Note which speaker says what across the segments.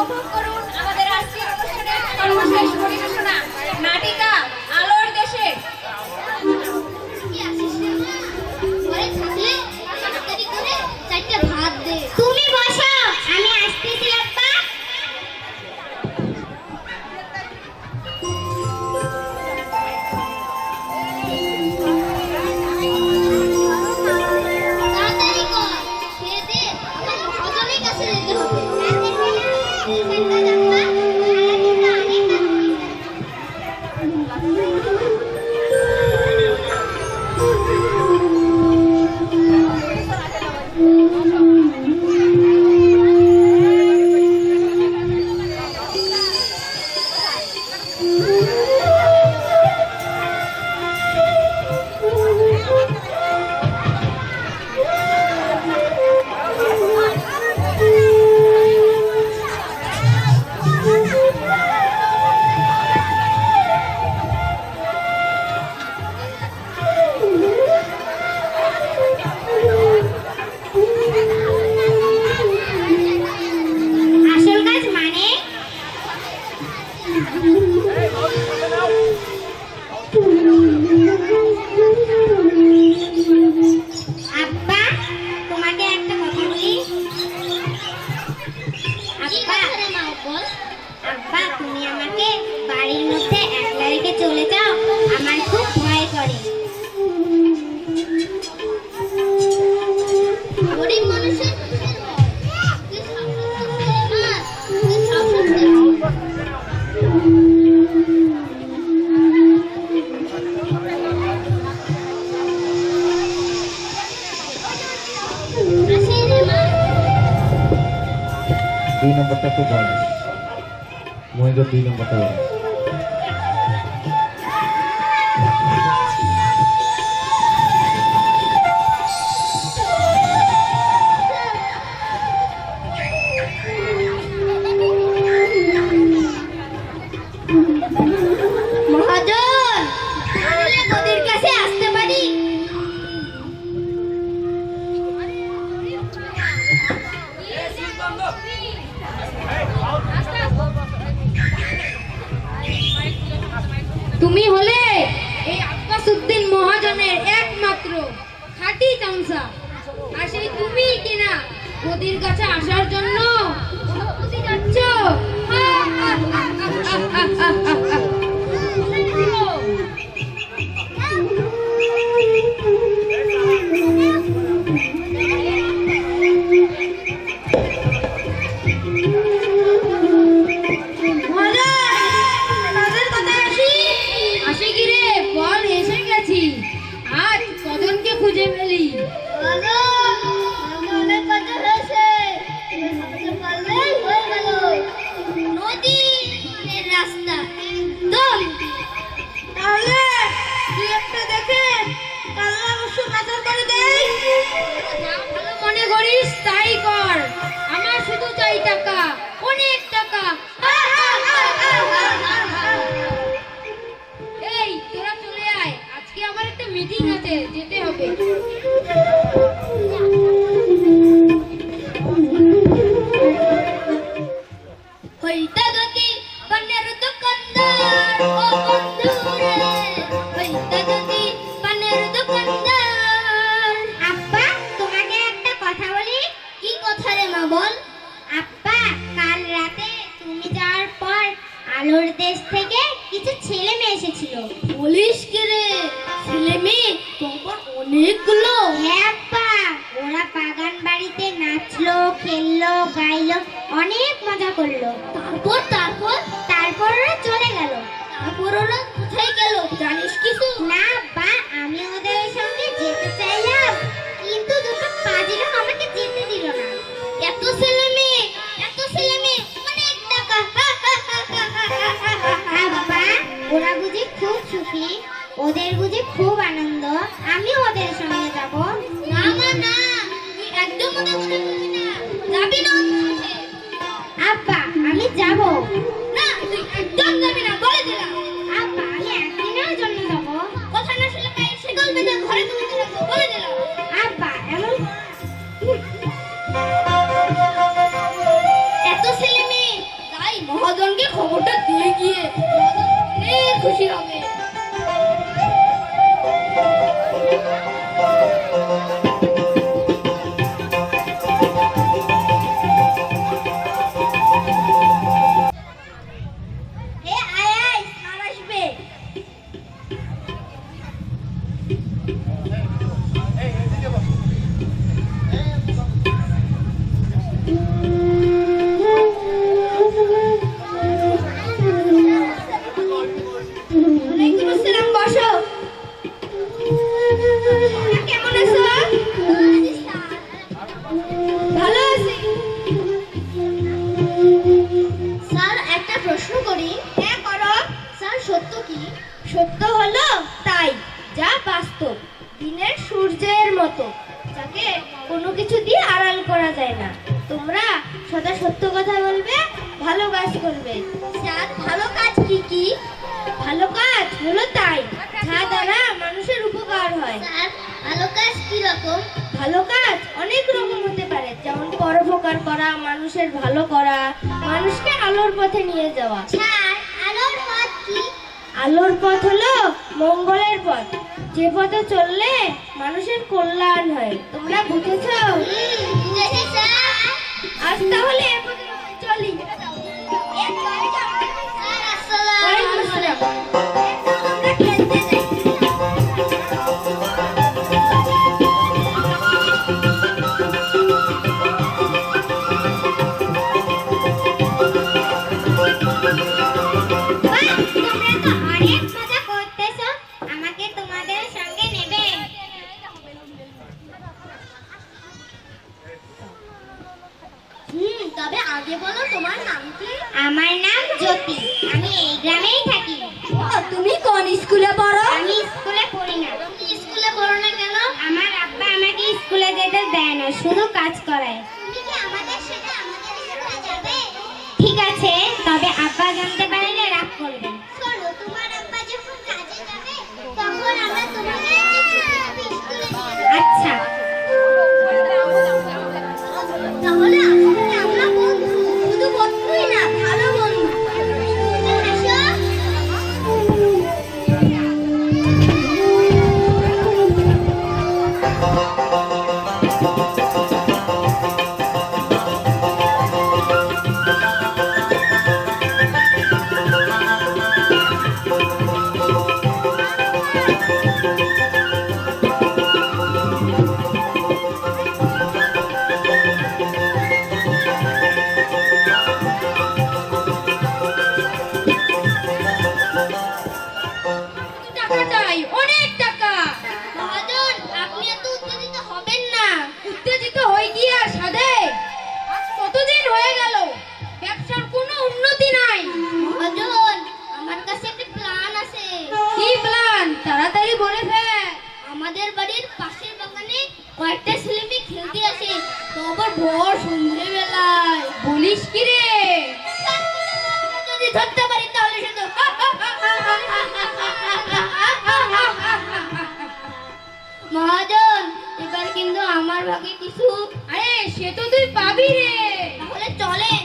Speaker 1: 老婆和 di nomor 2. বলিস তাই
Speaker 2: কর। আমার শুধু চাই টাকা, অনেক টাকা। এই, তোরা চলে আয়। আজকে আমার একটা মিটিং আছে, যেতে হবে।
Speaker 1: নাচলো খেললো, গাইলো, অনেক মজা করল। তারপর তারপর তারপর ওরা চলে গেল। তারপর ওরা কোথায় গেল, জানিস কিছু? না, বা, আমি ওদের সঙ্গে যেতে চাইলাম। কিন্তু দুটো পাজিরা আমাকে যেতে দিল না। এত ছেলে মেয়ে, এত ছেলে মেয়ে, অনেক টাকা। বাবা, ওরা বুঝি খুব সুখী, ওদের বুঝি খুব আনন্দ আমি ওদের সঙ্গে
Speaker 3: সূর্যের মতো। যাকে কোনো কিছু দিয়ে আড়াল করা যায় না। তোমরা সদা সত্য কথা বলবে ভালো কাজ করবে। স্যার ভালো কাজ কি কি? ভালো কাজ হলো তাই যা দ্বারা মানুষের উপকার হয়।
Speaker 4: ভালো কাজ কি রকম?
Speaker 3: ভালো কাজ অনেক রকম হতে পারে। যেমন পরোপকার করা মানুষের ভালো করা মানুষকে আলোর পথে নিয়ে যাওয়া।
Speaker 4: আলোর
Speaker 3: আলোর পথ হলো মঙ্গলের পথ। যে পথে চললে মানুষের কল্যাণ হয়। তোমরা বুঝেছ? আজ তাহলে চলি।
Speaker 4: স্যার আসসালামু
Speaker 3: স্কুলে
Speaker 4: দেয় না শুধু কাজ করায়। ঠিক আছে তবে আব্বা জানতে পারলে রাগ করবে। শোনো তোমার আব্বা যখন কাজে যাবে তখন আমরা তোমাকে কয়েকটা খেলতে আসে তো আবার ভোর সন্ধ্যেবেলায়
Speaker 2: বলিস কি রে?
Speaker 4: যদি ধরতে পারি তাহলে শুধু মহাজন এবার কিন্তু আমার ভাগে কিছু
Speaker 2: আরে সে তো তুই পাবি রে।
Speaker 4: তাহলে চলেন।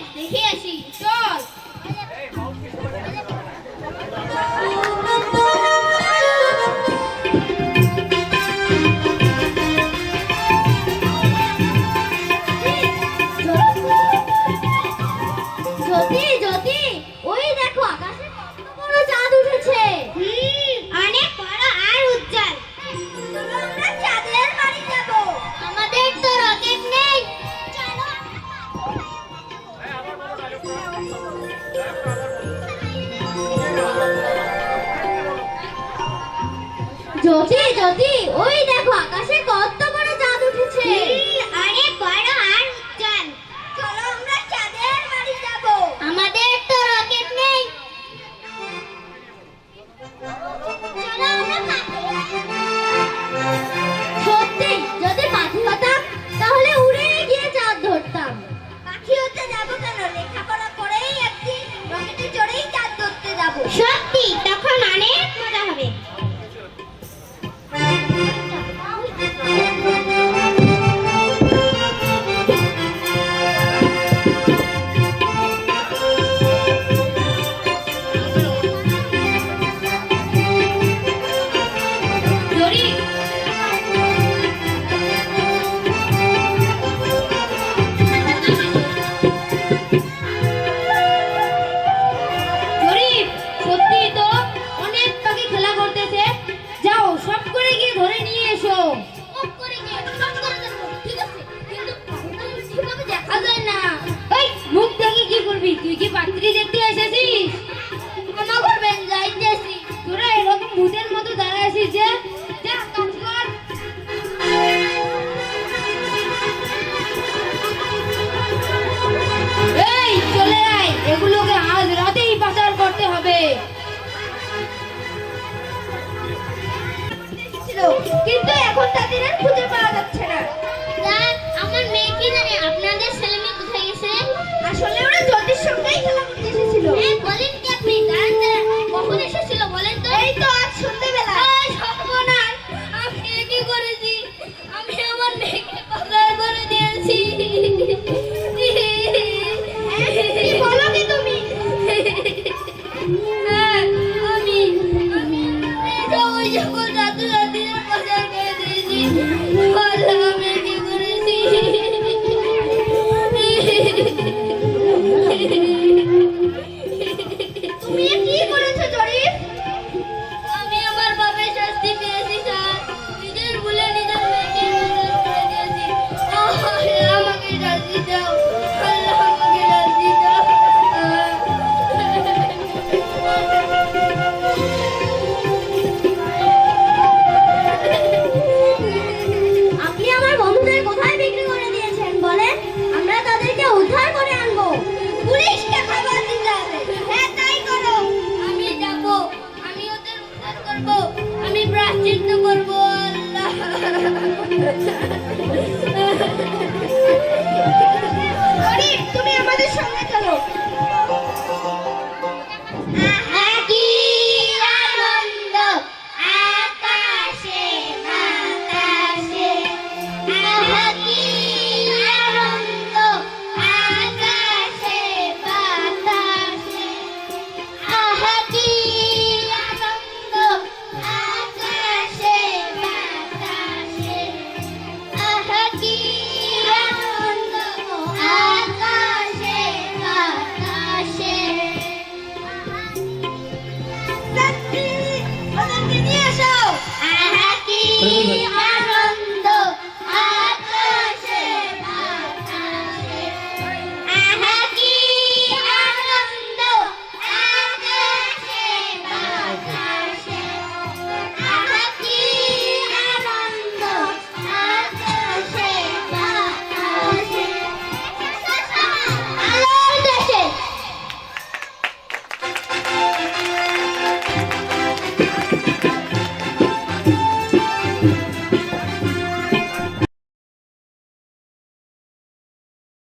Speaker 4: যদি যদি ওই দেখো আকাশে কত
Speaker 1: Thank you.